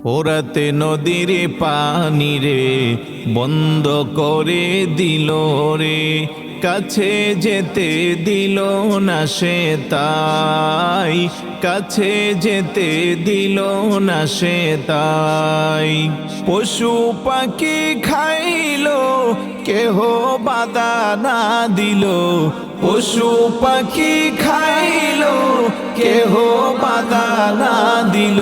ফোরাতে নদীর পানি রে, বন্ধ করে দিল রে। কাছে যেতে দিল না সে তাই, কাছে যেতে দিল না সে তাই। পশু পাখি খাইলো, কেহ বাধা না দিল, পশু পাখি খাইলো, কেহ বাদা না দিল।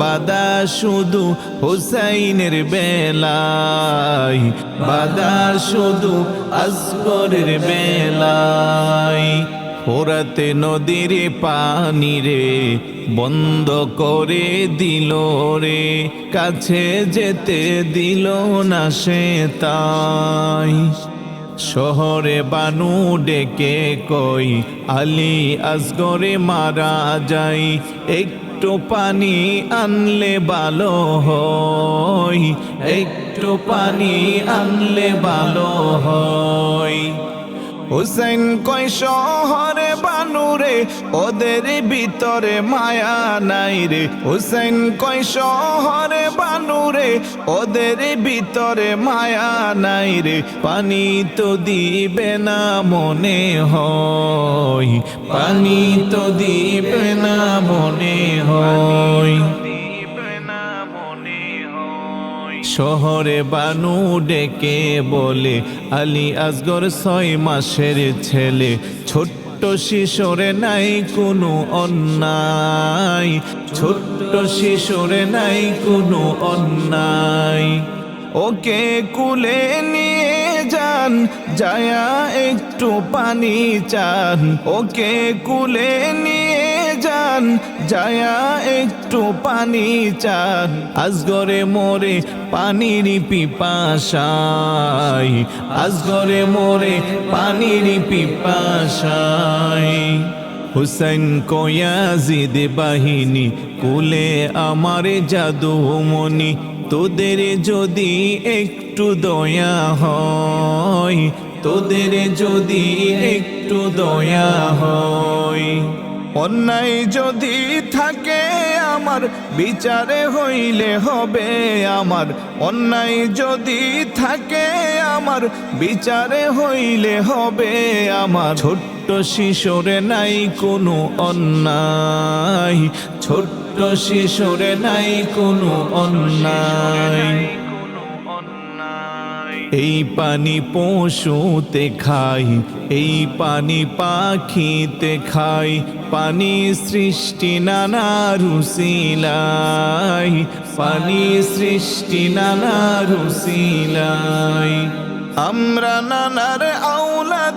বাদা শুধু হুসাইনের বেলায় বাদা শুধু আসগরের বেলায়। ফোরাতে নদীর পানি রে বন্ধ করে দিল রে, কাছে যেতে দিল না সে তাই। শহরে বানু ডেকে কই, আলী আসগরে মারা যাই। একটু পানি আনলে ভালো হই একটু পানি আনলে ভালো হয়। হুসেন কই শহরে বানুরে ওদের ভিতরে মায়া নাই রে। হুসেন কই শহরে বানুরে ওদের ভিতরে মায়া নাই রে। পানি তো দিবে না মনে হয়, পানি তো দিবে না মনে হয়। শহরে বানু ডেকে বলে, আলী আসগর ছয় মাসের ছেলে, ছোট্ট শিশোরে নাই কোনো অন্যায়, ছোট্ট শিশোরে নাই কোনো অন্যায়। ওকে কুলে নিয়ে যান, যায়া একটু পানি চান, ওকে কুলে নিয়ে যান যায়া একটু পানি চান। আজগরে মোরে পানির পিপাসাই, আজগরে মোরে পানির পিপাসাই। হুসেন কয়াজিদ বাহিনী, কুলে আমার জাদুমণি তোদের যদি একটু দয়া হয়, তোদের যদি একটু দয়া হয়। অন্যায় যদি থাকে আমার, বিচারে হইলে হবে আমার। অন্যায় যদি থাকে আমার, বিচারে হইলে হবে আমার। ছোট্ট শিশোরে নাই কোনো অন্যায়। ছোট্ট শিশোরে নাই কোনো অন্যায়। এই পানি পশুতে খাই, এই পানি পাখিতে খাই। পানি সৃষ্টি নানা রুসিলাই পানি সৃষ্টি নানা রুসিলাই আমরা নানার আউলাদেরা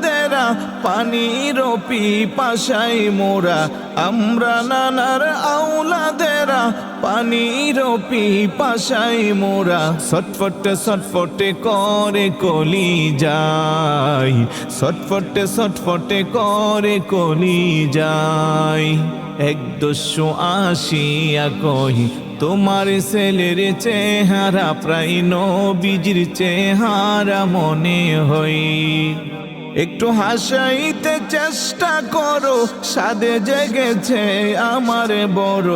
পানির পিপাসাই মোরা, আমরা নানার আউলাদেরা পানির পিপাসাই মোরা। ছটফটে ছটফটে করে কলি যাই, ছটফটে ছটফটে করে কলি যাই। এক দস্যু আসিয়া কহি তোমার ছেলের চেহারা প্রায় নবীজির চেহারা মনে হই একটু হাসাইতে চেষ্টা করো, সাদে জেগেছে আমার বড়।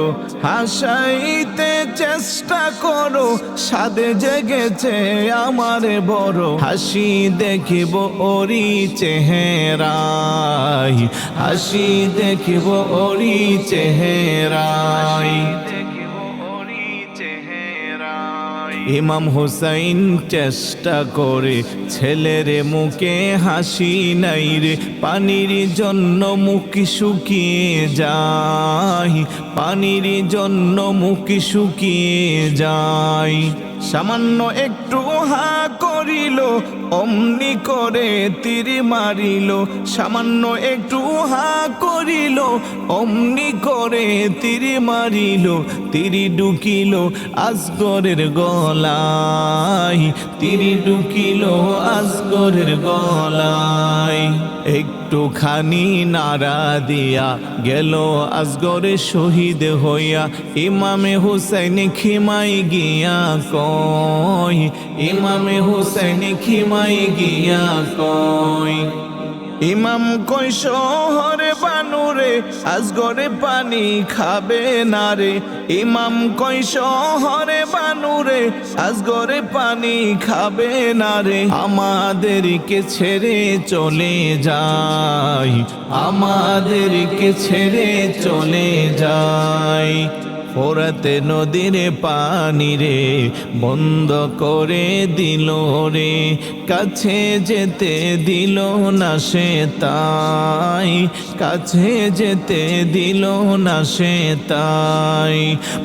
হাসাইতে চেষ্টা করো, সাদে জেগেছে আমার বড়। হাসি দেখিব ওরি চেহেরাই হাসি দেখিব ওরি চেহারাই ইমাম হুসাইন চেষ্টা করে, ছেলের মুখে হাসি নাই রে, পানির জন্য মুখ শুকিয়ে যায়, পানির জন্য মুখ শুকিয়ে যায়। সামান্য একটু হা করিল, অমনি করে তীর মারিল। সামান্য একটু হা করিল, অমনি করে তীর মারিল। তীর ঢুকিল আসগরের গলায়, তীর ঢুকিল আসগরের গলায়। একটুখানি নারা দিয়া গেল আজগরে শহীদ হইয়া। ইমামে হুসেন খিমাই গিয়া কয়, ইমামে হুসেন খিমাই গিয়া কয়। ইমাম কই শহরে বানু বানুরে আজগরে পানি খাবে না রে। ইমাম কই শহরে বানুরে আজগরে পানি খাবে না রে। আমাদেরকে ছেড়ে চলে যায় আমাদেরকে ছেড়ে চলে যায় ফোরাতে নদীর পানি রে, বন্ধ করে দিল রে। কাছে যেতে দিল না সে তাই, কাছে যেতে দিল না সে তাই।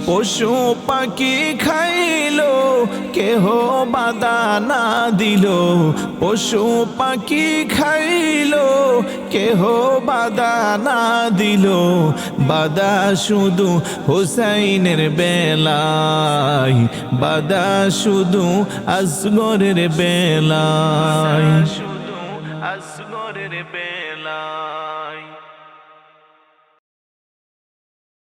পশু পাখি খাইলো, কেহ বাধা না দিল। পশু পাখি খাইলো, কেহ বাধা না দিল। বাধা শুধু হুসাইনের বেলায় বাদা শুধু আসগরের বেলায়। শুধু আসগরের বেলায়।